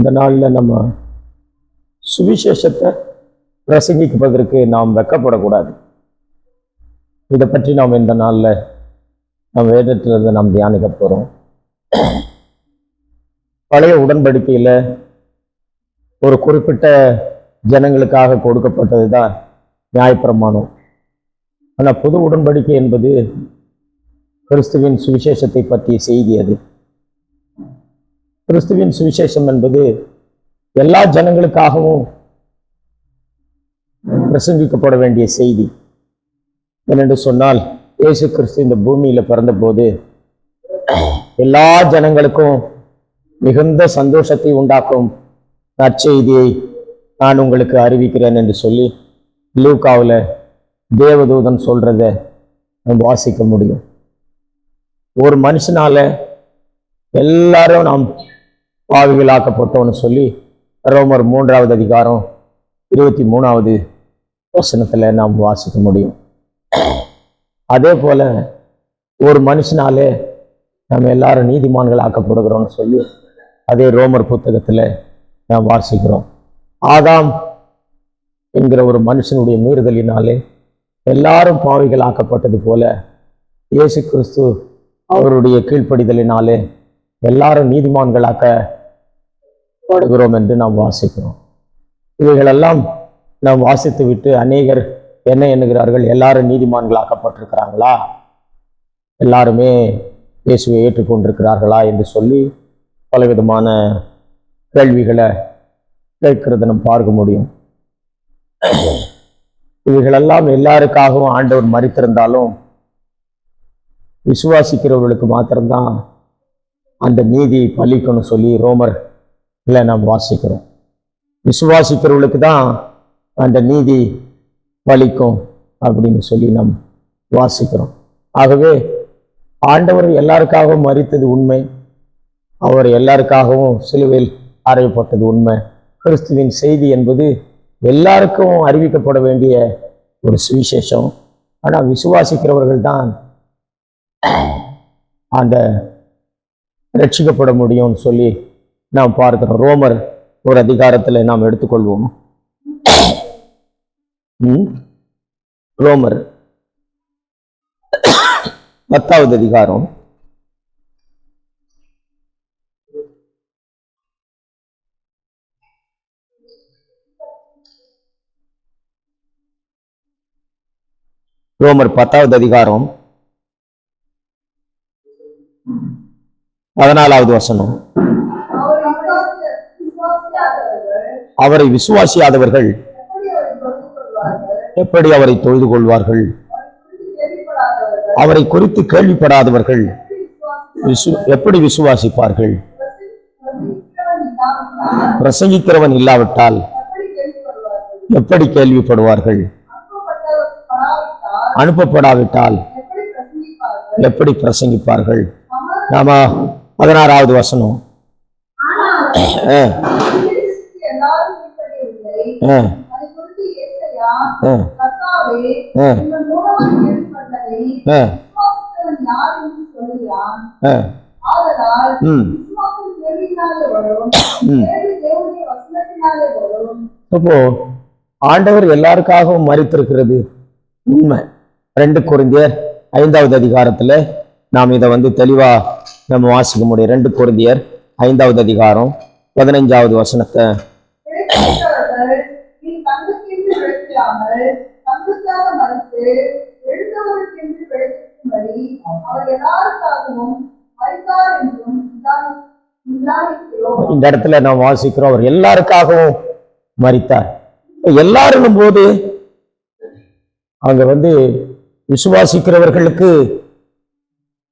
இந்த நாளில் நம்ம சுவிசேஷத்தை பிரசங்கிப்பதற்கு நாம் வெக்கப்படக்கூடாது. இதை பற்றி நாம் இந்த நாளில் நம் வேதத்திலிருந்து நாம் தியானிக்க போகிறோம் பழைய உடன்படிக்கையில் ஒரு குறிப்பிட்ட ஜனங்களுக்காக கொடுக்கப்பட்டது தான் நியாயப்பிரமாணம். ஆனால் புது உடன்படிக்கை என்பது கிறிஸ்துவின் சுவிசேஷத்தை பற்றிய செய்தி அது. கிறிஸ்துவின் சுவிசேஷம் என்பது எல்லா ஜனங்களுக்காகவும் பிரசங்கிக்கப்பட வேண்டிய செய்தி. என்னென்று சொன்னால் இயேசு கிறிஸ்து இந்த பூமியில பிறந்தபோது எல்லா ஜனங்களுக்கும் மிகுந்த சந்தோஷத்தை உண்டாக்கும் நற்செய்தியை நான் உங்களுக்கு அறிவிக்கிறேன் என்று சொல்லி லூக்காவில் தேவதூதன் சொல்கிறத நம்ம வாசிக்க முடியும். ஒரு மனுஷனால எல்லாரும் நாம் பாவிகளாக்கப்பட்டோன்னு சொல்லி ரோமர் மூன்றாவது அதிகாரம் இருபத்தி மூணாவது வசனத்தில் நாம் வாசிக்க முடியும். அதே போல ஒரு மனுஷனாலே நம்ம எல்லாரும் நீதிமான்கள் ஆக்கப்படுகிறோம்னு சொல்லி அதே ரோமர் புத்தகத்தில் நாம் வாசிக்கிறோம். ஆதாம் என்கிற ஒரு மனுஷனுடைய மீறுதலினாலே எல்லாரும் பாவிகள் ஆக்கப்பட்டது போல இயேசு கிறிஸ்து அவருடைய கீழ்ப்படிதலினாலே எல்லாரும் நீதிமான்களாக்க படுகிறோம் என்று நாம் வாசிக்கிறோம். இவைகளெல்லாம் நாம் வாசித்து விட்டு அநேகர் என்ன எண்ணுகிறார்கள்? எல்லாரும் நீதிமான்களாக்கப்பட்டிருக்கிறாங்களா எல்லாருமே இயேசுவை ஏற்றுக்கொண்டிருக்கிறார்களா என்று சொல்லி பலவிதமான கேள்விகளை கேட்கிறத நம்ம பார்க்க முடியும். இவைகளெல்லாம் எல்லாருக்காகவும் ஆண்டவர் மறித்திருந்தாலும் விசுவாசிக்கிறவர்களுக்கு மாத்திரம்தான் அந்த நீதி பலிக்கணும் சொல்லி ரோமர் இல்லை நாம் வாசிக்கிறோம். விசுவாசிக்கிறவர்களுக்கு தான் அந்த நீதி பலிக்கும் அப்படின்னு சொல்லி நாம் வாசிக்கிறோம். ஆகவே ஆண்டவர் எல்லாருக்காகவும் மறித்தது உண்மை. அவர் எல்லாருக்காகவும் சிலுவையில் அறையப்பட்டது உண்மை. கிறிஸ்துவின் செய்தி என்பது எல்லாருக்கும் அறிவிக்கப்பட வேண்டிய ஒரு சுவிசேஷம். ஆனால் விசுவாசிக்கிறவர்கள் தான் அந்த ரட்சிக்கப்பட முடியும்னு சொல்லி நாம் பார்க்கிறோம் ரோமர் ஒரு அதிகாரத்தில் நாம் எடுத்துக்கொள்வோம். ரோமர் பத்தாவது அதிகாரம். ரோமர் பத்தாவது அதிகாரம். பதினாலாவது வசனம். அவரை விசுவாசி- விசுவாசியாதவர்கள் எப்படி அவரை தொழுது கொள்வார்கள் அவரை குறித்து கேள்விப்படாதவர்கள் எப்படி விசுவாசிப்பார்கள்? பிரசங்கிக்கிறவன் இல்லாவிட்டால் எப்படி கேள்விப்படுவார்கள்? அனுப்பப்படாவிட்டால் எப்படி பிரசங்கிப்பார்கள்? நாம பதினாறாவது வசனம் அப்போ ஆண்டவர் எல்லாருக்காகவும் மறித்திருக்கிறது உண்மை. ரெண்டு குருந்தியர் ஐந்தாவது அதிகாரத்துல நாம் இதை வந்து தெளிவா நம்ம வாசிக்க முடியும். ரெண்டு குருந்தியர் ஐந்தாவது அதிகாரம் பதினைஞ்சாவது வசனத்தை. தங்களுக்காக மறித்து எழுந்தவருக்கென்று விளக்கும்படி அவர் எல்லாருக்காகவும் மறித்தார் என்றும் இந்த இடத்துல நாம் வாசிக்கிறோம். அவர் எல்லாருக்காகவும் மறித்தார் எல்லாரும் போது அங்க வந்து விசுவாசிக்கிறவர்களுக்கு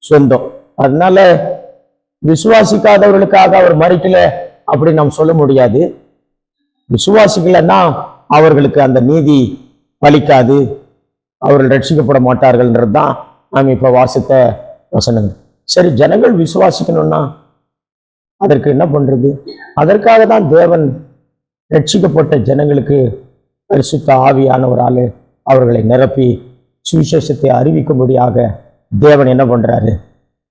சொந்தம். அதனால விசுவாசிக்காதவர்களுக்காக அவர் மறிக்கல அப்படி நாம் சொல்ல முடியாது. விசுவாசிக்கலன்னா அவர்களுக்கு அந்த நீதி பலிக்காது அவர்கள் ரட்சிக்கப்பட மாட்டார்கள்ன்றது தான் நாம் இப்ப வாசித்த வசனங்கள். சரி ஜனங்கள் விசுவாசிக்கணும்னா அதற்கு என்ன பண்றது? அதற்காக தான் தேவன் ரட்சிக்கப்பட்ட ஜனங்களுக்கு பரிசுத்த ஆவியானவரால் அவர்களை நிரப்பி சுவிசேஷத்தை அறிவிக்கும்படியாக தேவன் என்ன பண்றாரு?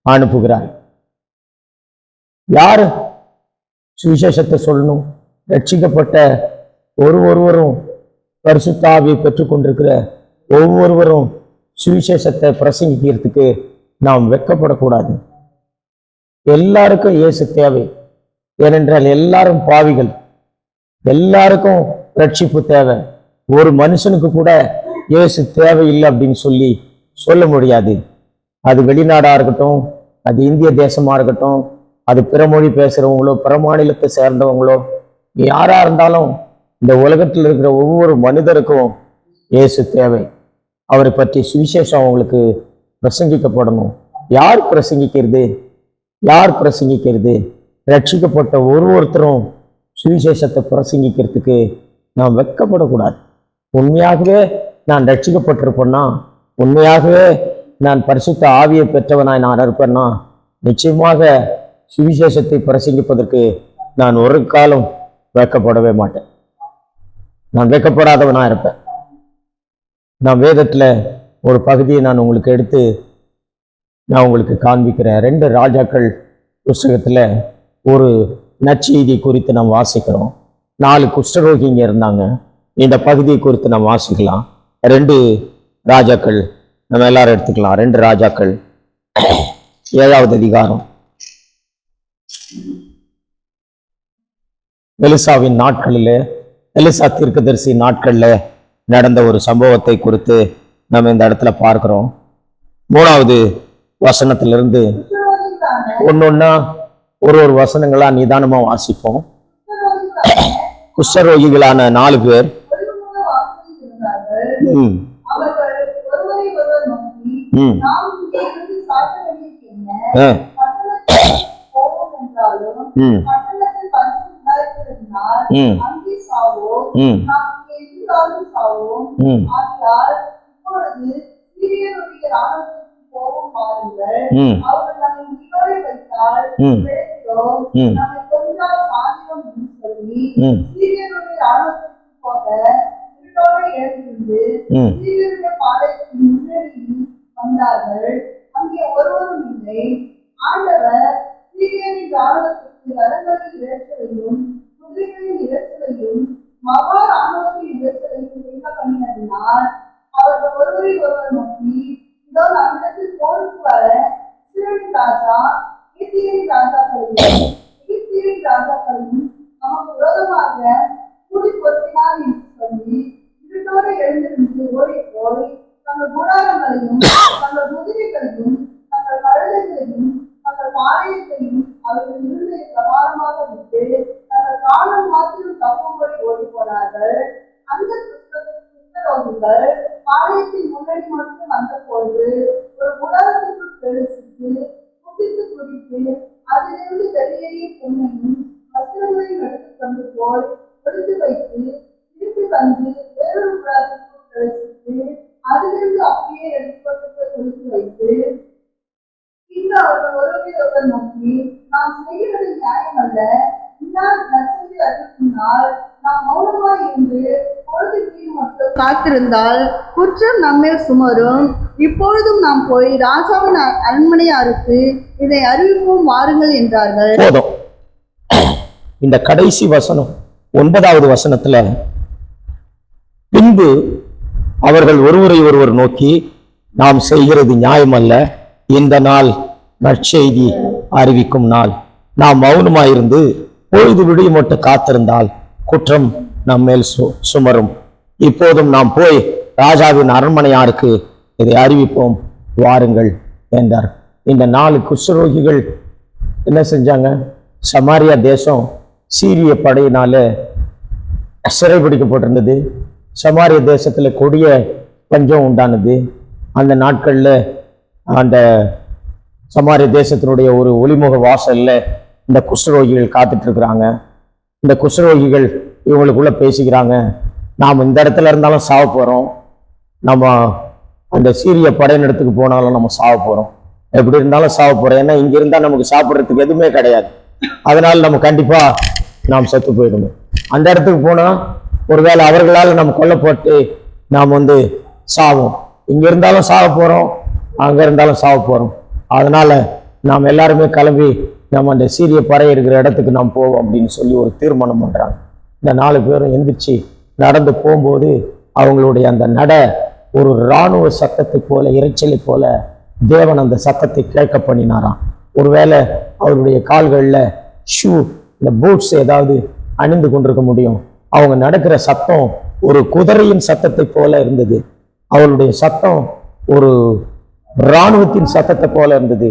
அனுப்புகிறார். யார் சுவிசேஷத்தை சொல்லணும்? ரட்சிக்கப்பட்ட ஒரு ஒருவரும் பரிசுத்தாவியை பெற்றுக்கொண்டிருக்கிற ஒவ்வொருவரும் சுவிசேஷத்தை பிரசங்கிக்கிறதுக்கு நாம் வெட்கப்படக்கூடாது எல்லாருக்கும் இயேசு தேவை. ஏனென்றால் எல்லாரும் பாவிகள். எல்லாருக்கும் ரட்சிப்பு தேவை. ஒரு மனுஷனுக்கு கூட இயேசு தேவையில்லை அப்படின்னு சொல்லி சொல்ல முடியாது. அது வெளிநாடா இருக்கட்டும் அது இந்திய தேசமா இருக்கட்டும் அது பிறமொழி பேசுகிறவங்களோ பிற மாநிலத்தை சேர்ந்தவங்களோ யாராக இருந்தாலும் இந்த உலகத்தில் இருக்கிற ஒவ்வொரு மனிதருக்கும் இயேசு தேவை. அவரை பற்றி சுவிசேஷம் அவங்களுக்கு பிரசங்கிக்கப்படணும். யார் பிரசங்கிக்கிறது? யார் பிரசங்கிக்கிறது? ரட்சிக்கப்பட்ட ஒரு ஒருத்தரும் சுவிசேஷத்தை பிரசங்கிக்கிறதுக்கு நாம் வெக்கப்படக்கூடாது உண்மையாகவே நான் ரட்சிக்கப்பட்டிருப்பேன்னா உண்மையாகவே நான் பரிசுத்த ஆவியை பெற்றவனாய் நான் இருப்பேன்னா நிச்சயமாக சுவிசேஷத்தை பிரசங்கிப்பதற்கு நான் ஒரு காலம் வைக்கப்படவே மாட்டேன். நான் வெட்கப்படாதவனா இருப்பேன். நான் வேதத்துல ஒரு பகுதியை நான் உங்களுக்கு எடுத்து நான் உங்களுக்கு காண்பிக்கிறேன். ரெண்டு ராஜாக்கள் புஸ்தகத்துல ஒரு நற்செய்தி குறித்து நாம் வாசிக்கிறோம். நாலு குஷ்டரோகிங்க இருந்தாங்க. இந்த பகுதியை குறித்து நாம் வாசிக்கலாம். ரெண்டு ராஜாக்கள் நம்ம எல்லாரும் எடுத்துக்கலாம். ரெண்டு ராஜாக்கள். ஏழாவது அதிகாரம். எலிசாவின் நாட்களில் எலிசா தீர்க்கதரிசி நாட்களில் நடந்த ஒரு சம்பவத்தை குறித்து நம்ம இந்த இடத்துல பார்க்கிறோம். மூணாவது வசனத்திலிருந்து ஒன்று ஒன்னொன்னா ஒரு ஒரு வசனங்களா நிதானமா வாசிப்போம். குஷ்டரோகிகளான நாலு பேர். ம். ம். ம். வந்தார்கள். அங்கே ஒருவரும் இல்லை. ஆண்டவர் சீரியரின் ராணுவத்திற்கு ரதங்களின் இறைச்சலையும் குதிரைகளின் இறைச்சலையும் மகா ராணுவத்தின் எதிர்த்து என்ன பண்ணினதினால் அவர்கள் ஒருவரை ஒருவர் நோக்கி இதோ நம்மிடத்தில் போருக்கு வர இஸ்ரேலின் ராஜா ஈத்தியரின் ராஜாக்களையும் எகிப்தியரின் ராஜாக்களையும் நமக்கு விரோதமாக கூடி பொருத்தினார் என்று சொல்லி இருட்டோடு எழுந்திருந்து ஓடி போய் தங்கள் கூடாரங்களையும் தங்கள் குதிரைகளையும் அறிவிக்கும்னால் நாம் மௌனமாய் இருந்து பொழுது மட்டும் காத்திருந்தால் குற்றம் நம்மேல் சுமரும். இப்பொழுதும் நாம் போய் ராஜாவின் அ- அரண்மனையாருக்கு இதை அறிவிப்போம் வாருங்கள் என்றார்கள். போதும். இந்த கடைசி வசனம் ஒன்பதாவது வசனத்துல பின்பு அவர்கள் ஒருவரை ஒருவர் நோக்கி நாம் செய்கிறது நியாயமல்ல. இந்த நாள் நற்செய்தி அறிவிக்கும் நாள். நாம் மௌனமாயிருந்து பொழுது விடியும் மட்டும் காத்திருந்தால் குற்றம் நம் மேல் சு- சுமரும். இப்போதும் நாம் போய் ராஜாவின் அரண்மனையாருக்கு இதை அறிவிப்போம் வாருங்கள் என்றார். இந்த நாலு குஷ்டரோகிகள் என்ன செஞ்சாங்க? சமாரியா தேசம் சீரிய படையினால சிறைபிடிக்கப்பட்டிருந்தது சமாரிய தேசத்தில் கொடிய பஞ்சம் உண்டானது. அந்த நாட்களில் அந்த சமாரிய தேசத்தினுடைய ஒரு ஒளிமுக வாசலில் இந்த குஷ்டரோகிகள் காத்துட்டு இருக்கிறாங்க இந்த குஷ்டரோகிகள் இவங்களுக்குள்ள பேசிக்கிறாங்க. நாம் இந்த இடத்துல இருந்தாலும் சாவ போகிறோம் நம்ம அந்த சீரிய படையினத்துக்கு போனாலும் நம்ம சாவ போகிறோம் எப்படி இருந்தாலும் சாவ போகிறோம் ஏன்னா இங்கே இருந்தால் நமக்கு சாப்பிட்றதுக்கு எதுவுமே கிடையாது. அதனால நம்ம கண்டிப்பாக நாம் செத்து போயிடணும் அந்த இடத்துக்கு போனால் ஒருவேளை அவர்களால் நம்ம கொல்லப்பட்டு நாம் வந்து சாவோம். இங்கே இருந்தாலும் சாவ போகிறோம் அங்கே இருந்தாலும் சாவ போகிறோம் அதனால நாம் எல்லாருமே கிளம்பி நம்ம அந்த சீரிய பறை இருக்கிற இடத்துக்கு நாம் போவோம் அப்படின்னு சொல்லி ஒரு தீர்மானம் பண்ணுறாங்க இந்த நாலு பேரும் எந்திரிச்சு நடந்து போகும்போது அவங்களுடைய அந்த நட ஒரு இராணுவ சத்தத்தை போல இரைச்சலை போல தேவன் அந்த சத்தத்தை கேட்க பண்ணினாராம். ஒருவேளை அவருடைய கால்களில் ஷூ இந்த பூட்ஸ் ஏதாவது அணிந்து கொண்டிருக்க முடியும். அவங்க நடக்கிற சத்தம் ஒரு குதிரையின் சத்தத்தை போல இருந்தது. அவருடைய சத்தம் ஒரு இராணுவத்தின் சத்தத்தை போல இருந்தது.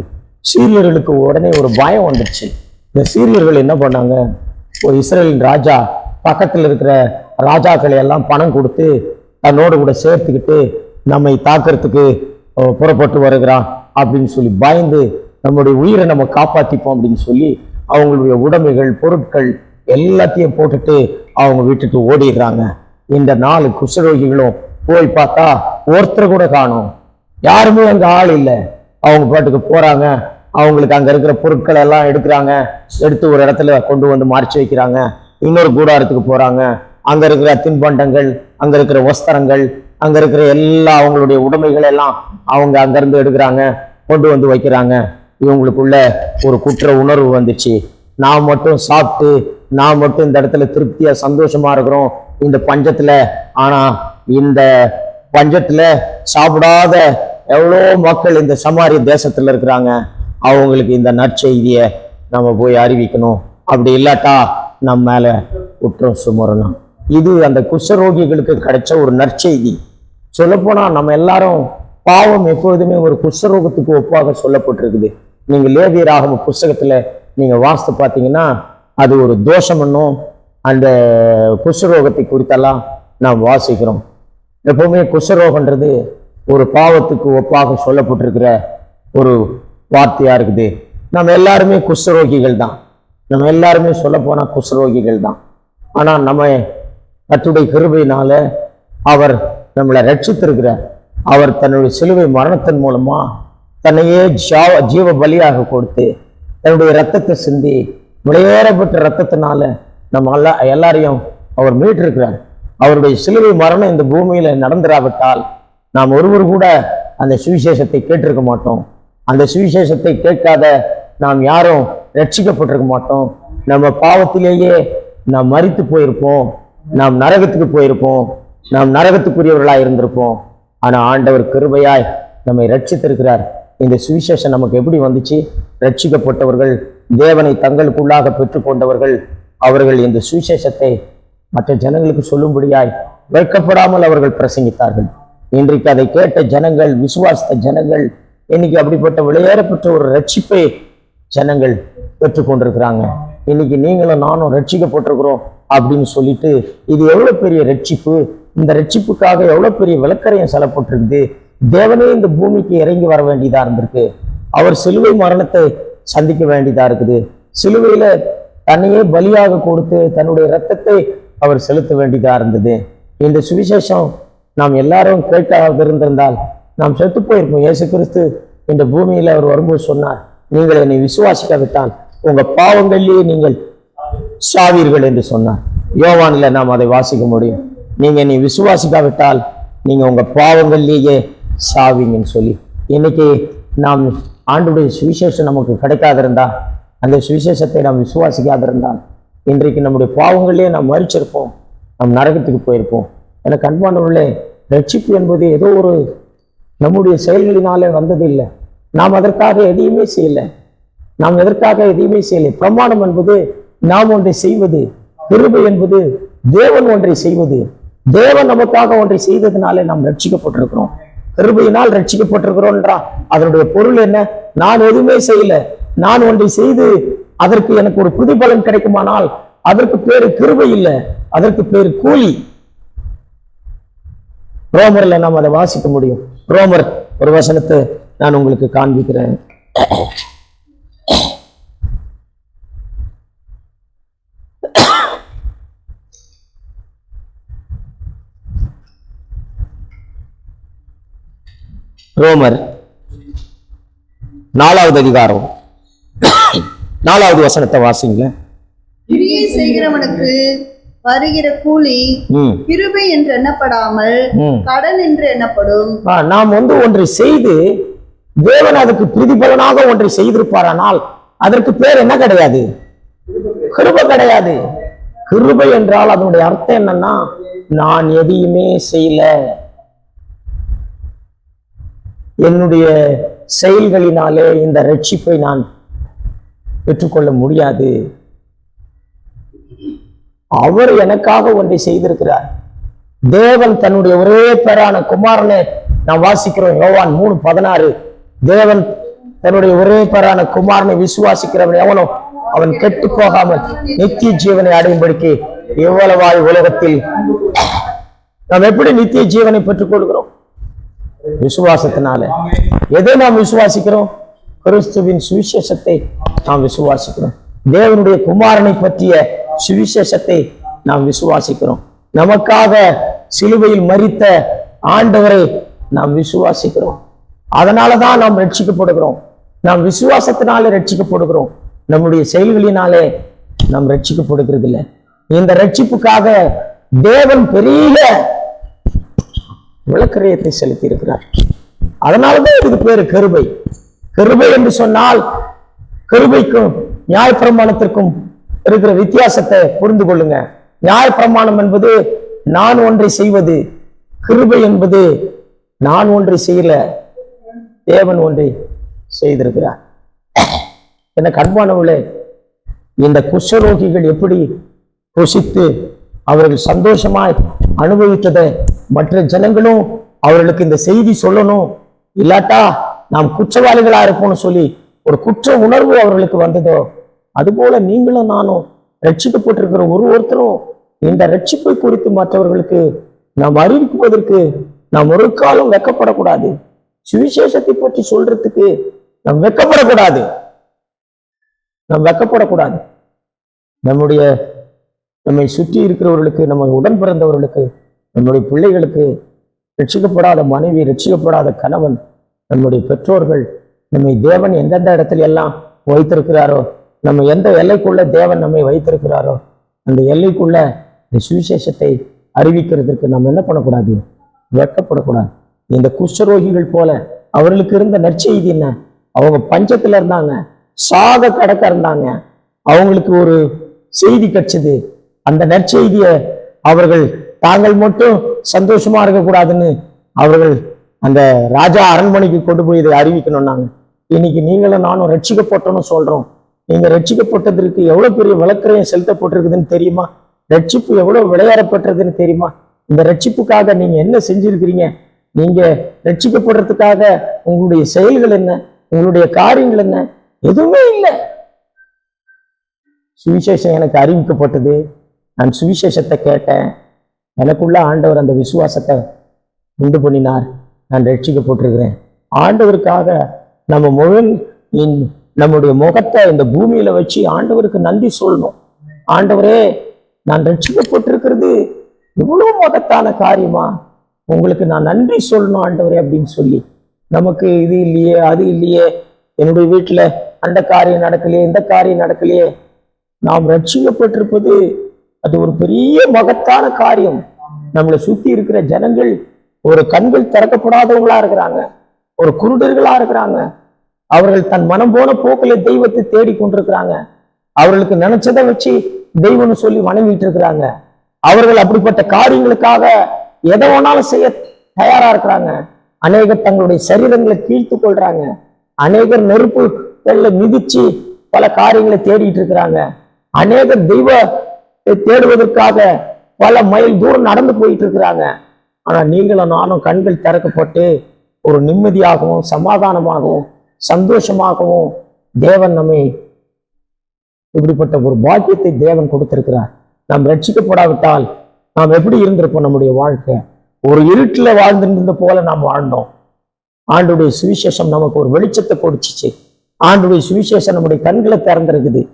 சீரியர்களுக்கு உடனே ஒரு பயம் வந்துடுச்சு. இந்த சீரியர்கள் என்ன பண்ணாங்க? ஒரு இஸ்ரேலின் ராஜா பக்கத்தில் இருக்கிற ராஜாக்களை எல்லாம் பணம் கொடுத்து தன்னோடு கூட சேர்த்துக்கிட்டு நம்மை தாக்கிறதுக்கு புறப்பட்டு வருகிறான் அப்படின்னு சொல்லி பயந்து நம்முடைய உயிரை நம்ம காப்பாற்றிப்போம் அப்படின்னு சொல்லி அவங்களுடைய உடைமைகள் பொருட்கள் எல்லாத்தையும் போட்டுட்டு அவங்க விட்டுட்டு ஓடிடுறாங்க. இந்த நாலு குஷ்டரோகிகளும் போய் பார்த்தா ஒருத்தர் கூட காணும். யாருமே அங்கே ஆள் இல்லை. அவங்க பாட்டுக்கு போகிறாங்க அவங்களுக்கு அங்கே இருக்கிற பொருட்களை எல்லாம் எடுக்கிறாங்க. எடுத்து ஒரு இடத்துல கொண்டு வந்து மறைச்சி வைக்கிறாங்க. இன்னொரு கூடாரத்துக்கு போகிறாங்க அங்கே இருக்கிற தின்பண்டங்கள் அங்கே இருக்கிற வஸ்திரங்கள் அங்கே இருக்கிற எல்லா அவங்களுடைய உடைமைகள் எல்லாம் அவங்க அங்கேருந்து எடுக்கிறாங்க கொண்டு வந்து வைக்கிறாங்க. இவங்களுக்குள்ள ஒரு குற்ற உணர்வு வந்துச்சு. நான் மட்டும் சாப்பிட்டு நான் மட்டும் இந்த இடத்துல திருப்தியாக சந்தோஷமாக இருக்கிறோம். இந்த பஞ்சத்தில் ஆனால் இந்த பஞ்சத்தில் சாப்பிடாத எவ்வளோ மக்கள் இந்த சமாரி தேசத்தில் இருக்கிறாங்க. அவங்களுக்கு இந்த நற்செய்தியை நம்ம போய் அறிவிக்கணும். அப்படி இல்லாட்டா நம்ம மேலே குற்றம் சுமரணும். இது அந்த குஷ்டரோகிகளுக்கு கிடைச்ச ஒரு நற்செய்தி. சொல்லப்போனால் நம்ம எல்லாரும் பாவம் எப்பொழுதுமே ஒரு குஷ்டரோகத்துக்கு ஒப்பாக சொல்லப்பட்டிருக்குது. நீங்கள் லேவியராகும் புஸ்தகத்தில் நீங்கள் வாசித்து பார்த்தீங்கன்னா அது ஒரு தோஷம் என்னும் அந்த குஷ்டரோகத்தை குறித்தெல்லாம் நாம் வாசிக்கிறோம். எப்பவுமே குஷ்டரோகன்றது ஒரு பாவத்துக்கு ஒப்பாக சொல்லப்பட்டிருக்கிற ஒரு வார்த்தையாக இருக்குது. நம்ம எல்லாருமே குஷ்டரோகிகள் தான் நம்ம எல்லாருமே சொல்ல போனா குஷ்டரோகிகள் தான் ஆனால் நம்ம கத்துடைய கிருபையினால அவர் நம்மளை ரட்சித்திருக்கிறார் அவர் தன்னுடைய சிலுவை மரணத்தின் மூலமா தன்னையே ஜாவ ஜீவ பலியாக கொடுத்து தன்னுடைய ரத்தத்தை சிந்தி விளையேறப்பட்ட ரத்தத்தினால நம்ம எல்லா எல்லாரையும் அவர் மீட்டிருக்கிறார். அவருடைய சிலுவை மரணம் இந்த பூமியில் நடந்திராவிட்டால் நாம் ஒருவர் கூட அந்த சுவிசேஷத்தை கேட்டிருக்க மாட்டோம். அந்த சுவிசேஷத்தை கேட்காத நாம் யாரும் ரட்சிக்கப்பட்டிருக்க மாட்டோம். நம்ம பாவத்திலேயே நாம் மறித்து போயிருப்போம். நாம் நரகத்துக்கு போயிருப்போம். நாம் நரகத்துக்குரியவர்களாக இருந்திருப்போம். ஆனால் ஆண்டவர் கிருபையாய் நம்மை ரட்சித்திருக்கிறார். இந்த சுவிசேஷம் நமக்கு எப்படி வந்துச்சு? ரட்சிக்கப்பட்டவர்கள் தேவனை தங்களுக்குள்ளாக பெற்றுக்கொண்டவர்கள் அவர்கள் இந்த சுவிசேஷத்தை மற்ற ஜனங்களுக்கு சொல்லும்படியாய் வெட்கப்படாமல் அவர்கள் பிரசங்கித்தார்கள். இன்றைக்கு அதை கேட்ட ஜனங்கள் விசுவாசித்த ஜனங்கள் இன்னைக்கு அப்படிப்பட்ட விளையேறப்பட்ட ஒரு ரட்சிப்பை ஜனங்கள் பெற்றுக்கொண்டிருக்கிறாங்க. இன்னைக்கு நீங்களும் நானும் ரட்சிக்கப்பட்டிருக்கிறோம் அப்படின்னு சொல்லிட்டு இது எவ்வளவு பெரிய ரட்சிப்பு? இந்த ரட்சிப்புக்காக எவ்வளவு பெரிய விளக்கரையும் செல்லப்பட்டிருந்து தேவனே இந்த பூமிக்கு இறங்கி வர வேண்டியதா இருந்திருக்கு. அவர் சிலுவை மரணத்தை சந்திக்க வேண்டியதா இருக்குது. சிலுவையில தன்னையே பலியாக கொடுத்து தன்னுடைய ரத்தத்தை அவர் செலுத்த வேண்டியதா இருந்தது. இந்த சுவிசேஷம் நாம் எல்லாரும் கேட்காத இருந்திருந்தால் நாம் செத்து போயிருப்போம் இயேசு கிறிஸ்து இந்த பூமியில அவர் வரும்போது சொன்னார் நீங்கள் என்னை விசுவாசிக்காவிட்டால் உங்க பாவங்களிலேயே நீங்கள் சாவீர்கள் என்று சொன்னார். யோவானில் நாம் அதை வாசிக்க முடியும். நீங்க என்னை விசுவாசிக்காவிட்டால் நீங்க உங்க பாவங்கள்லேயே சாவீங்கன்னு சொல்லி. இன்னைக்கு நாம் ஆண்டுடைய சுவிசேஷம் நமக்கு கிடைக்காதிருந்தா அந்த சுவிசேஷத்தை நாம் விசுவாசிக்காதிருந்தால் இன்றைக்கு நம்முடைய பாவங்கள்லேயே நாம் மறிச்சிருப்போம் நாம் நரகத்துக்கு போயிருப்போம். எனக்கு அன்பானவர்களே ரட்சிப்பு என்பது ஏதோ ஒரு நம்முடைய செயல்களினாலே வந்ததில்லை. நாம் அதற்காக எதையுமே செய்யலை. நாம் எதற்காக எதையுமே செய்யலை. பிரமாணம் என்பது நாம் ஒன்றை செய்வது கிருபை என்பது தேவன் ஒன்றை செய்வது. தேவன் நமக்காக ஒன்றை செய்ததுனாலே நாம் ரட்சிக்கப்பட்டிருக்கிறோம். கிருபையினால் ரட்சிக்கப்பட்டிருக்கிறோம்ன்றா. அதனுடைய பொருள் என்ன? நான் எதுவுமே செய்யல. நான் ஒன்றை செய்து அதற்கு எனக்கு ஒரு பிரதிபலன் கிடைக்குமானால் அதற்கு பேரு கிருபை இல்லை. அதற்கு பேரு கூலி. ரோமர்ல நாம் அதை வாசிக்க முடியும். ரோமர் ஒரு வசனத்தை நான் உங்களுக்கு காண்பிக்கிறேன். ரோமர் நாலாவது அதிகாரம். நாலாவது வசனத்தை வாசிங்களேன் செய்கிறவனுக்கு வருகிற கூலி கிருபை என்று எண்ணப்படாமல் கடன் என்று எண்ணப்படும். நாம் வந்து ஒன்றை செய்து தேவன் அதுக்கு பிரதிபலனாக ஒன்றை செய்திருப்பாரானால் அதற்கு பேர் என்ன கிடையாது? கிருபை கிடையாது. கிருபை என்றால் அதனுடைய அர்த்தம் என்னன்னா நான் எதையுமே செய்யல. என்னுடைய செயல்களினாலே இந்த ரட்சிப்பை நான் பெற்றுக்கொள்ள முடியாது. அவர் எனக்காக ஒன்றை செய்திருக்கிறார். தேவன் தன்னுடைய ஒரே பேரான குமாரனை நாம் வாசிக்கிறோம். யோவான் மூணு பதினாறு. தேவன் தன்னுடைய ஒரே பேரான குமாரனை விசுவாசிக்கிறவன் எவனோ அவன் கெட்டு போகாமல் நித்திய ஜீவனை அடையும்படிக்கு எவ்வளவாய் உலகத்தில் நாம் எப்படி நித்திய ஜீவனை பெற்றுக் கொள்கிறோம்? விசுவாசத்தினால. எதை நாம் விசுவாசிக்கிறோம்? கிறிஸ்துவின் சுவிசேஷத்தை நாம் விசுவாசிக்கிறோம். தேவனுடைய குமாரனை பற்றிய சுவிசேஷத்தை நாம் விசுவாசிக்கிறோம். நமக்காக சிலுவையில் மறித்த ஆண்டவரை நாம் விசுவாசிக்கிறோம். அதனாலதான் நாம் ரட்சிக்கப்படுகிறோம். நாம் விசுவாசத்தினாலே ரட்சிக்கப்படுகிறோம். நம்முடைய செயல்களினாலே நாம் ரட்சிக்கப்படுகிறது இல்லை இந்த ரட்சிப்புக்காக தேவன் பெரிய விளக்கரியத்தை செலுத்தி இருக்கிறார் அதனாலதான் இதுக்கு பேரு கருபை. கருபை என்று சொன்னால் கருபைக்கும் நியாயப்பிரமாணத்திற்கும் இருக்கிற வித்தியாசத்தை புரிந்து கொள்ளுங்க. நியாயப்பிரமாணம் என்பது நான் ஒன்றை செய்வது கிருபை என்பது நான் ஒன்றை செய்யல தேவன் ஒன்றை செய்திருக்கிறார். என்ன கண்பானவர்களே இந்த குஷ்டரோகிகள் எப்படி ருசித்து அவர்கள் சந்தோஷமாய் அனுபவித்ததை மற்ற ஜனங்களும் அவர்களுக்கு இந்த செய்தி சொல்லணும். இல்லாட்டா நாம் குற்றவாளிகளா இருப்போம்னு சொல்லி ஒரு குற்ற உணர்வு அவர்களுக்கு வந்ததோ அதுபோல நீங்களும் நானும் ரட்சிக்கப்பட்டிருக்கிற ஒரு ஒருத்தரும் இந்த ரட்சிப்பை குறித்து மற்றவர்களுக்கு நாம் அறிவிக்குவதற்கு நாம் ஒரு காலம் வெக்கப்படக்கூடாது. சுவிசேஷத்தை பற்றி சொல்றதுக்கு நாம் வெக்கப்படக்கூடாது. நாம் வெக்கப்படக்கூடாது. நம்முடைய நம்மை சுற்றி இருக்கிறவர்களுக்கு நம்ம உடன் பிறந்தவர்களுக்கு நம்முடைய பிள்ளைகளுக்கு ரட்சிக்கப்படாத மனைவி ரட்சிக்கப்படாத கணவன் நம்முடைய பெற்றோர்கள் நம்மை தேவன் எந்தெந்த இடத்துல எல்லாம் வைத்திருக்கிறாரோ நம்ம எந்த எல்லைக்குள்ள தேவன் நம்மை வைத்திருக்கிறாரோ அந்த எல்லைக்குள்ள இந்த சுவிசேஷத்தை அறிவிக்கிறதுக்கு நம்ம என்ன பண்ணக்கூடாது? வெட்கப்படக்கூடாது. இந்த குஷ்டரோகிகள் போல அவர்களுக்கு இருந்த நற்செய்தி என்ன? அவங்க பஞ்சத்துல இருந்தாங்க சாக கடக்க இருந்தாங்க. அவங்களுக்கு ஒரு செய்தி கிடைச்சது. அந்த நற்செய்தியை அவர்கள் தாங்கள் மட்டும் சந்தோஷமா இருக்கக்கூடாதுன்னு அவர்கள் அந்த ராஜா அரண்மனைக்கு கொண்டு போய் இதை அறிவிக்கணும்னாங்க. இன்னைக்கு நீங்களும் நானும் ரட்சிக்கப்பட்டோன்னு சொல்றோம். நீங்க ரட்சிக்கப்பட்டதற்கு எவ்வளவு பெரிய விளக்கரையும் செலுத்தப்பட்டிருக்குதுன்னு தெரியுமா? ரட்சிப்பு எவ்வளவு விளையாடப்பட்டதுன்னு தெரியுமா? இந்த ரட்சிப்புக்காக நீங்க என்ன செஞ்சிருக்கிறீங்க? நீங்க ரட்சிக்கப்படுறதுக்காக உங்களுடைய செயல்கள் என்ன? உங்களுடைய காரியங்கள் என்ன? எதுவுமே இல்லை. சுவிசேஷம் எனக்கு அறிவிக்கப்பட்டது. நான் சுவிசேஷத்தை கேட்டேன். எனக்குள்ள ஆண்டவர் அந்த விசுவாசத்தை உண்டு பண்ணினார். நான் ரட்சிக்கப்பட்டிருக்கிறேன். ஆண்டவருக்காக நம்ம முழு நம்முடைய முகத்தை இந்த பூமியில வச்சு ஆண்டவருக்கு நன்றி சொல்லணும். ஆண்டவரே நான் ரட்சிக்கப்பட்டிருக்கிறது. இவ்வளவு மகத்தான காரியமா? உங்களுக்கு நான் நன்றி சொல்லணும் ஆண்டவரே அப்படின்னு சொல்லி. நமக்கு இது இல்லையே அது இல்லையே. என்னுடைய வீட்டில் அந்த காரியம் நடக்கலையே இந்த காரியம் நடக்கலையே. நாம் ரட்சிக்கப்பட்டிருப்பது அது ஒரு பெரிய மகத்தான காரியம். நம்மளை சுத்தி இருக்கிற ஜனங்கள் ஒரு கண்கள் திறக்கப்படாதவங்களா இருக்கிறாங்க. ஒரு குருடர்களா இருக்கிறாங்க. அவர்கள் தன் மனம் போன போக்கில தெய்வத்தை தேடி கொண்டிருக்கிறாங்க. அவர்களுக்கு நினைச்சதை வச்சு தெய்வம்னு சொல்லி வணங்கிட்டு இருக்கிறாங்க அவர்கள் அப்படிப்பட்ட காரியங்களுக்காக எதை வேணாலும் செய்ய தயாரா இருக்கிறாங்க. அநேகர் தங்களுடைய சரீரங்களை கீழ்த்து கொள்றாங்க. அநேகர் நெருப்பு மிதிச்சு பல காரியங்களை தேடிட்டு இருக்கிறாங்க. அநேகர் தெய்வ தேடுவதற்காக பல மைல் தூரம் நடந்து போயிட்டு இருக்கிறாங்க. ஆனா நீங்களும் நானும் கண்கள் திறக்கப்பட்டு ஒரு நிம்மதியாகவும் சமாதானமாகவும் சந்தோஷமாகவும் தேவன் நம்மை இப்படிப்பட்ட ஒரு பாக்கியத்தை தேவன் கொடுத்திருக்கிறார். நாம் ரட்சிக்கப்படாவிட்டால் நாம் எப்படி இருந்திருப்போம் நம்முடைய வாழ்க்கை? ஒரு இருட்டுல வாழ்ந்திருந்த போல நாம் வாழ்ந்தோம். ஆண்டுடைய சுவிசேஷம் நமக்கு ஒரு வெளிச்சத்தை கொடுத்துச்சு. ஆண்டுடைய சுவிசேஷம் நம்முடைய கண்களை திறந்திருக்குது.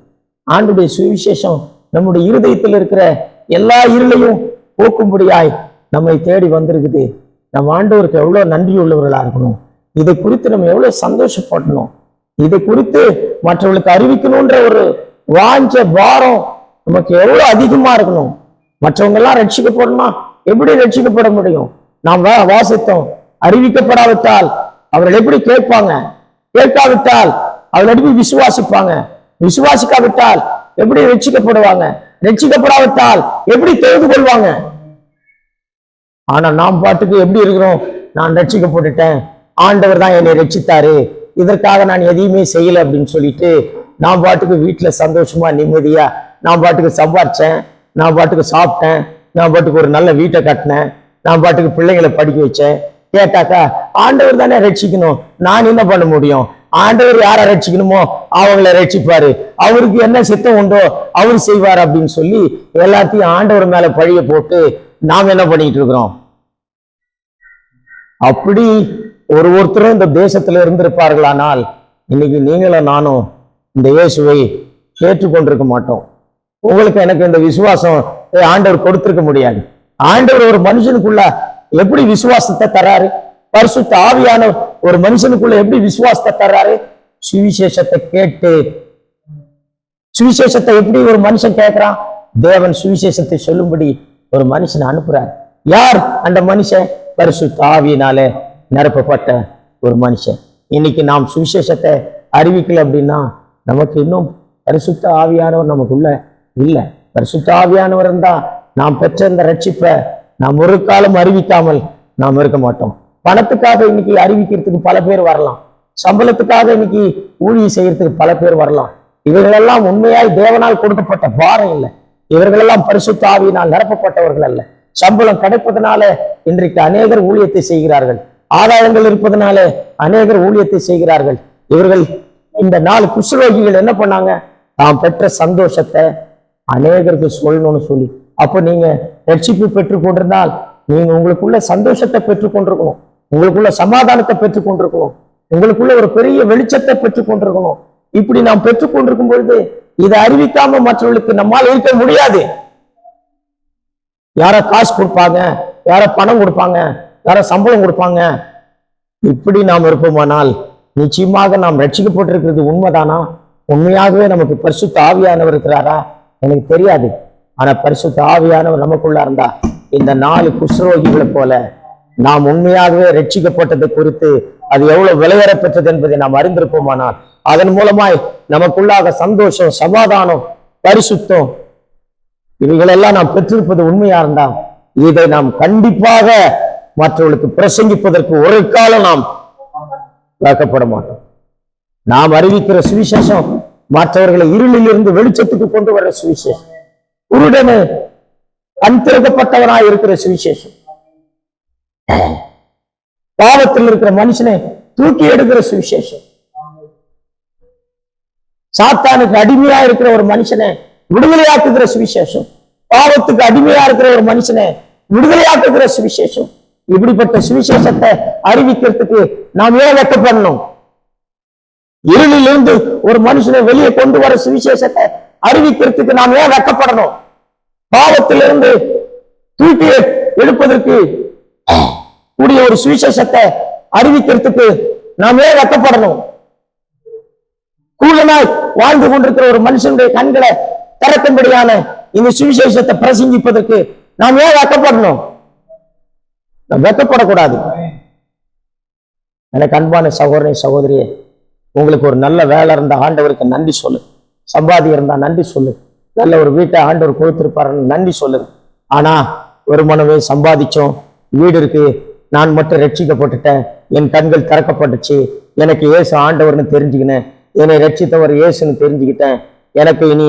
ஆண்டுடைய சுவிசேஷம் நம்முடைய இருதயத்தில் இருக்கிற எல்லா இருளையும் போக்கும்படியாய் நம்மை தேடி வந்திருக்குது. நம்ம ஆண்டவருக்கு எவ்வளவு நன்றி உள்ளவர்களாக இருக்கணும். இதை குறித்து நம்ம எவ்வளவு சந்தோஷப்படணும்? இதை குறித்து மற்றவர்களுக்கு அறிவிக்கணும்ன்ற ஒரு வாஞ்ச பாரம் நமக்கு எவ்வளவு அதிகமா இருக்கணும்? மற்றவங்க எல்லாம் ரட்சிக்கப்படணுமா எப்படி ரட்சிக்கப்பட முடியும்? நாம் வாசித்தோம். அறிவிக்கப்படாவிட்டால் அவர்கள் எப்படி கேட்பாங்க? கேட்காவிட்டால் அவர்கள் எப்படி விசுவாசிப்பாங்க? விசுவாசிக்காவிட்டால் எப்படி ரட்சிக்கப்படுவாங்க? ரட்சிக்கப்படாவிட்டால் எப்படி தெரிந்து கொள்வாங்க? ஆனா நாம் பாட்டுக்கு எப்படி இருக்கிறோம்? நான் ரட்சிக்கப்பட்டுட்டேன். ஆண்டவர் தான் என்னை ரட்சித்தாரு. இதற்காக நான் எதையுமே செய்யல அப்படின்னு சொல்லிட்டு நான் பாட்டுக்கு வீட்டுல சந்தோஷமா நிம்மதியா நான் பாட்டுக்கு சம்பாரிச்சேன் நான் பாட்டுக்கு சாப்பிட்டேன் நான் பாட்டுக்கு ஒரு நல்ல வீட்டை கட்டினேன் நான் பாட்டுக்கு பிள்ளைங்களை படிக்க வச்சேன். கேட்டாக்கா ஆண்டவர் தானே ரட்சிக்கணும். நான் என்ன பண்ண முடியும்? ஆண்டவர் யாரை ரட்சிக்கணுமோ அவங்கள ரட்சிப்பாரு. அவருக்கு என்ன சித்தம் உண்டோ அவர் செய்வார் அப்படின்னு சொல்லி எல்லாத்தையும் ஆண்டவர் மேல பழிய போட்டு நாம் என்ன பண்ணிட்டு இருக்கிறோம்? அப்படி ஒரு ஒருத்தரும் இந்த தேசத்துல இருந்திருப்பார்களானால் இன்னைக்கு நீங்களும் நானும் இந்த இயேசுவை ஏற்றுக்கொண்டிருக்க மாட்டோம். உங்களுக்கு எனக்கு இந்த விசுவாசம் ஆண்டவர் கொடுத்திருக்க முடியாது. ஆண்டவர் ஒரு மனுஷனுக்குள்ள எப்படி விசுவாசத்தை தர்றாரு பரிசுத்த ஆவியான ஒரு மனுஷனுக்குள்ள எப்படி விசுவாசத்தை தர்றாரு சுவிசேஷத்தை கேட்டு. சுவிசேஷத்தை எப்படி ஒரு மனுஷன் கேட்கிறான் தேவன் சுவிசேஷத்தை சொல்லும்படி ஒரு மனுஷனை அனுப்புறார். யார் அந்த மனுஷன்? பரிசுத்த ஆவியினாலே. நிரப்பப்பட்ட ஒரு மனுஷன். இன்னைக்கு நாம் சுவிசேஷத்தை அறிவிக்கல அப்படின்னா நமக்கு இன்னும் பரிசுத்த ஆவியானவர் நமக்குள்ள இல்லை. பரிசுத்த ஆவியானவர் இருந்தா நாம் பெற்ற இந்த ரட்சிப்பை நாம் ஒரு காலம் அறிவிக்காமல் நாம் இருக்க மாட்டோம். பணத்துக்காக இன்னைக்கு அறிவிக்கிறதுக்கு பல பேர் வரலாம். சம்பளத்துக்காக இன்னைக்கு ஊழியம் செய்யறதுக்கு பல பேர் வரலாம். இவர்களெல்லாம் உண்மையாய் தேவனால் கொடுக்கப்பட்ட பாரம் இல்லை இவர்களெல்லாம் பரிசுத்த ஆவியினால் நிரப்பப்பட்டவர்கள் அல்ல. சம்பளம் கிடைப்பதனால இன்றைக்கு அநேகர் ஊழியத்தை செய்கிறார்கள். ஆதாயங்கள் இருப்பதனாலே அநேகர் ஊழியத்தை செய்கிறார்கள். இவர்கள் இந்த நாலு குஷ்ரோகிகள் என்ன பண்ணாங்க? தாம் பெற்ற சந்தோஷத்தை அநேகருக்கு சொல்லணும்னு சொல்லி. அப்போ நீங்க ரட்சிப்பு பெற்றுக் கொண்டிருந்தால் நீங்க உங்களுக்குள்ள சந்தோஷத்தை பெற்றுக்கொண்டிருக்கணும் உங்களுக்குள்ள சமாதானத்தை பெற்றுக் கொண்டிருக்கணும். உங்களுக்குள்ள ஒரு பெரிய வெளிச்சத்தை பெற்றுக் கொண்டிருக்கணும். இப்படி நாம் பெற்றுக் கொண்டிருக்கும் பொழுது இதை அறிவிக்காம மற்றவர்களுக்கு நம்மால் இருக்க முடியாது. யாரோ காசு கொடுப்பாங்க யாரோ பணம் கொடுப்பாங்க யாரும் சம்பளம் கொடுப்பாங்க. இப்படி நாம் இருப்போமானால் நிச்சயமாக நாம் ரட்சிக்கப்பட்டிருக்கிறது உண்மைதானா? உண்மையாகவே நமக்கு பரிசுத்த ஆவியானவர் இருக்கிறாரா? எனக்கு தெரியாது. ஆனா பரிசுத்த ஆவியானவர் நமக்குள்ள இருந்தா இந்த நாலு குஷ்ரோகிகளை போல நாம் உண்மையாகவே ரட்சிக்கப்பட்டது குறித்து அது எவ்வளவு விலையேற பெற்றது என்பதை நாம் அறிந்திருப்போமானால் அதன் மூலமாய் நமக்குள்ளாக சந்தோஷம் சமாதானம் பரிசுத்தம் இவைகளெல்லாம் நாம் பெற்றிருப்பது உண்மையா இருந்தா இதை நாம் கண்டிப்பாக மற்றவர்களுக்கு பிரசங்கிப்பதற்கு ஒரு காலம் நாம் வாக்கப்பட மாட்டோம். நாம் அறிவிக்கிற சுவிசேஷம் மற்றவர்களை இருளில் இருந்து வெளிச்சத்துக்கு கொண்டு வர சுவிசேஷம். உருடனே கண் திறக்கப்பட்டவனாய் இருக்கிற சுவிசேஷம். பாவத்தில் இருக்கிற மனுஷனை தூக்கி எடுக்கிற சுவிசேஷம். சாத்தானுக்கு அடிமையா இருக்கிற ஒரு மனுஷனை விடுதலையாக்குகிற சுவிசேஷம். பாவத்துக்கு அடிமையா இருக்கிற ஒரு மனுஷனை விடுதலையாக்குகிற சுவிசேஷம். இப்படிப்பட்ட சுவிசேஷத்தை அறிவிக்கிறதுக்கு நாம் ஏன் வெக்கப்படணும் இருளிலிருந்து ஒரு மனுஷனை வெளியே கொண்டு வர சுவிசேஷத்தை அறிவிக்கிறதுக்கு நாம் ஏன் வெக்கப்படணும் பாவத்திலிருந்து தூக்கி எடுப்பதற்கு கூடிய ஒரு சுவிசேஷத்தை அறிவிக்கிறதுக்கு நாம் ஏன் வெக்கப்படணும் கூலனாய் வாழ்ந்து கொண்டிருக்கிற ஒரு மனுஷனுடைய கண்களை திறக்கும்படியான இந்த சுவிசேஷத்தை பிரசங்கிப்பதற்கு நாம் ஏன் வெக்கப்படணும் வெக்கப்படக்கூடாது. எனக்கு அன்பான சகோதரனை சகோதரியே உங்களுக்கு ஒரு நல்ல வேலை இருந்தா ஆண்டவருக்கு நன்றி சொல்லு. சம்பாதி இருந்தா நன்றி சொல்லு. நல்ல ஒரு வீட்டை ஆண்டவர் கொடுத்திருப்பாருன்னு நன்றி சொல்லுங்க ஆனா ஒரு மனவே சம்பாதிச்சோம். வீடு இருக்கு. நான் மட்டும் ரட்சிக்கப்பட்டுட்டேன். என் கண்கள் திறக்கப்பட்டுச்சு. எனக்கு இயேசு ஆண்டவர்னு தெரிஞ்சுக்கினேன். என்னை ரட்சித்தவர் இயேசுன்னு தெரிஞ்சுக்கிட்டேன். எனக்கு இனி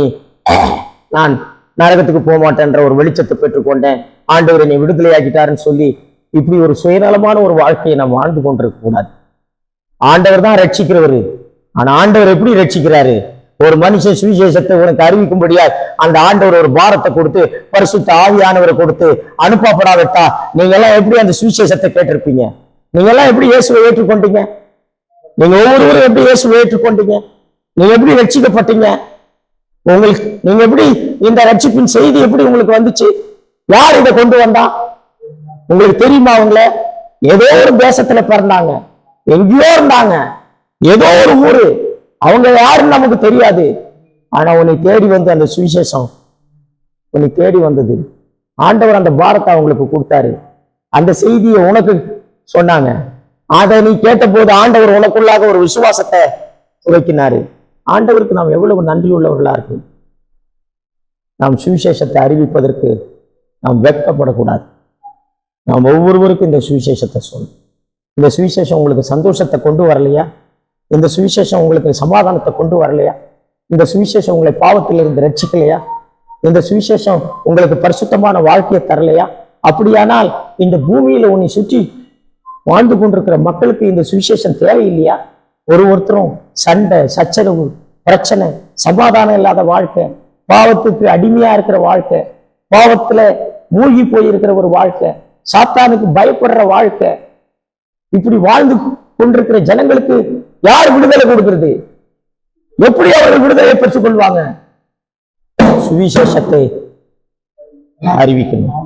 நான் நரகத்துக்கு போக மாட்டேன்ற ஒரு வெளிச்சத்தை பெற்றுக்கொண்டேன். ஆண்டவர் என்னை விடுதலையாக்கிட்டாருன்னு சொல்லி இப்படி ஒரு சுயநலமான ஒரு வாழ்க்கையை நாம் வாழ்ந்து கொண்டிருக்க கூடாது. ஆண்டவர் தான் ரட்சிக்கிறவர். ஆனா ஆண்டவர் எப்படி ரட்சிக்கிறாரு? ஒரு மனுஷன் சுவிசேஷத்தை உனக்கு அறிவிக்கும்படியா அந்த ஆண்டவர் ஒரு பாரத்தை கொடுத்து பரிசுத்த ஆவியானவரை கொடுத்து அனுப்பப்படாவிட்டா நீங்க எல்லாம் எப்படி அந்த சுவிசேஷத்தை கேட்டிருப்பீங்க? நீங்க எல்லாம் எப்படி இயேசுவை ஏற்றுக்கொண்டீங்க? நீங்க ஒவ்வொருவரும் எப்படி இயேசுவை ஏற்றுக்கொண்டீங்க? நீங்க எப்படி ரட்சிக்கப்பட்டீங்க? உங்களுக்கு நீங்க எப்படி இந்த ரட்சிப்பின் செய்தி எப்படி உங்களுக்கு வந்துச்சு? யார் இதை கொண்டு வந்தா? உங்களுக்கு தெரியுமா அவங்கள? ஏதோ ஒரு தேசத்துல பிறந்தாங்க. எங்கேயோ இருந்தாங்க. ஏதோ ஒரு ஊரு. அவங்க யாருன்னு நமக்கு தெரியாது. ஆனா உன்னை தேடி வந்து அந்த சுவிசேஷம் உன்னை தேடி வந்தது. ஆண்டவர் அந்த பாரத்தை அவங்களுக்கு கொடுத்தாரு. அந்த செய்தியை உனக்கு சொன்னாங்க. அதை நீ கேட்டபோது ஆண்டவர் உனக்குள்ளாக ஒரு விசுவாசத்தை துவைக்கினாரு ஆண்டவருக்கு நாம் எவ்வளவு நன்றி உள்ளவர்களா இருக்கணும். நாம் சுவிசேஷத்தை அறிவிப்பதற்கு நாம் வெட்கப்படக்கூடாது. நாம் ஒவ்வொருவருக்கும் இந்த சுவிசேஷத்தை சொல்லணும் இந்த சுவிசேஷம் உங்களுக்கு சந்தோஷத்தை கொண்டு வரலையா? இந்த சுவிசேஷம் உங்களுக்கு சமாதானத்தை கொண்டு வரலையா? இந்த சுவிசேஷம் உங்களை பாவத்திலிருந்து ரட்சிக்கலையா? இந்த சுவிசேஷம் உங்களுக்கு பரிசுத்தமான வாழ்க்கையை தரலையா? அப்படியானால் இந்த பூமியில உன்னை சுற்றி வாழ்ந்து கொண்டிருக்கிற மக்களுக்கு இந்த சுவிசேஷம் தேவையில்லையா? ஒரு ஒருத்தரும் சண்டை சச்சரவு பிரச்சனை சமாதானம் இல்லாத வாழ்க்கை பாவத்துக்கு அடிமையா இருக்கிற வாழ்க்கை பாவத்துல மூழ்கி போயிருக்கிற ஒரு வாழ்க்கை சாத்தானுக்கு பயப்படுற வாழ்க்கை இப்படி வாழ்ந்து கொண்டிருக்கிற ஜனங்களுக்கு யார் விடுதலை கொடுக்கிறது? எப்படி அவர்கள் விடுதலை பெற்றுக் கொள்வாங்க? சுவிசேஷத்தை அறிவிக்கணும்.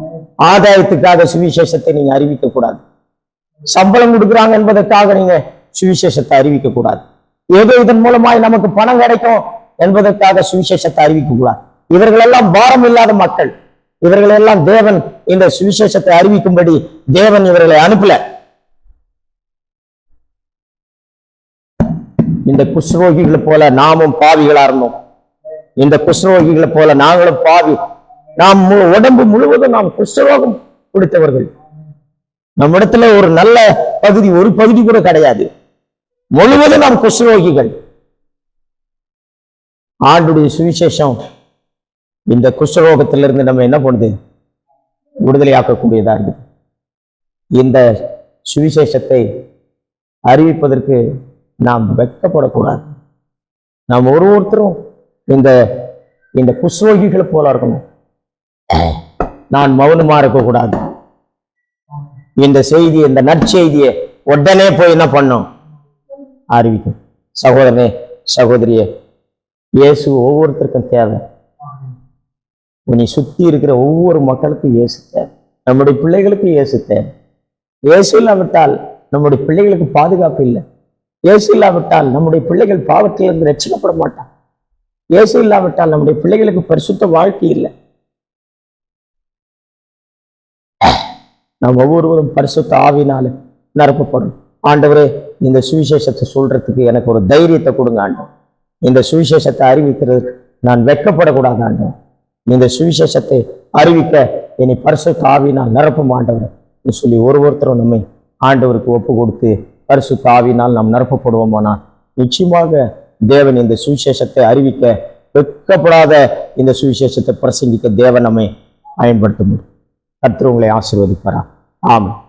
ஆதாயத்துக்காக சுவிசேஷத்தை நீங்க அறிவிக்க கூடாது சம்பளம் கொடுக்குறாங்க என்பதற்காக நீங்க சுவிசேஷத்தை அறிவிக்க கூடாது ஏதோ இதன் மூலமாய் நமக்கு பணம் கிடைக்கும் என்பதற்காக சுவிசேஷத்தை அறிவிக்க கூடாது இவர்கள் எல்லாம் பாரம் இல்லாத மக்கள். இவர்கள் எல்லாம் தேவன் இந்த சுவிசேஷத்தை அறிவிக்கும்படி தேவன் இவர்களை அனுப்பல. இந்த குஷ்ரோகிகளை போல நாமும் பாவிகளா இருந்தோம். இந்த குஷ்ரோகிகளை போல நாங்களும் பாவி. நாம் மு- உடம்பு முழுவதும் நாம் குஷ்டரோகம் கொடுத்தவர்கள். நம்மிடத்துல ஒரு நல்ல பகுதி ஒரு பகுதி கூட கிடையாது. முழுவதும் நாம் குஷ்ரோகிகள். ஆண்டுடைய சுவிசேஷம் இந்த குஷ்டரோகத்திலிருந்து நம்ம என்ன பண்ணுது? விடுதலையாக்கக்கூடியதாக இருக்குது. இந்த சுவிசேஷத்தை அறிவிப்பதற்கு நாம் வெக்கப்படக்கூடாது நாம் ஒரு ஒருத்தரும் இந்த இந்த குஷ்ரோகிகளை போல இருக்கணும். நான் மௌனமா இருக்கக்கூடாது. இந்த செய்தி இந்த நற்செய்தியை உடனே போய் என்ன பண்ணும்? அறிவிக்கும். சகோதரனே சகோதரியே இயேசு ஒவ்வொருத்தருக்கும் தேவை. உன்னை சுத்தி இருக்கிற ஒவ்வொரு மக்களுக்கும் இயேசு நம்முடைய பிள்ளைகளுக்கு இயேசு இயேசு இல்லாவிட்டால் நம்முடைய பிள்ளைகளுக்கு பாதுகாப்பு இல்லை. இயேசு இல்லாவிட்டால் நம்முடைய பிள்ளைகள் பாவத்திலிருந்து ரட்சிக்கப்பட மாட்டான் இயேசு இல்லாவிட்டால் நம்முடைய பிள்ளைகளுக்கு பரிசுத்த வாழ்க்கை இல்லை. நாம் ஒவ்வொருவரும் பரிசுத்த ஆவினாலும் நிரப்பப்படும். ஆண்டவரே இந்த சுவிசேஷத்தை சொல்றதுக்கு எனக்கு ஒரு தைரியத்தை கொடுங்க ஆண்டோம் இந்த சுவிசேஷத்தை அறிவிக்கிறதுக்கு நான் வெட்கப்படக்கூடாது ஆண்டோம் இந்த சுவிசேஷத்தை அறிவிக்க என்னை பரிசுத்த ஆவினால் நிரப்பும் ஆண்டவர் சொல்லி ஒரு ஒருத்தரும் நம்மை ஆண்டவருக்கு ஒப்பு கொடுத்து பரிசுத்த ஆவினால் நாம் நிரப்பப்படுவோமானால் நிச்சயமாக தேவன் இந்த சுவிசேஷத்தை அறிவிக்க வெட்கப்படாத இந்த சுவிசேஷத்தை பிரசங்கிக்க தேவன் நம்மை பயன்படுத்த முடியும் கர்த்தர் உங்களை ஆசீர்வதிப்பாரா? ஆமாம்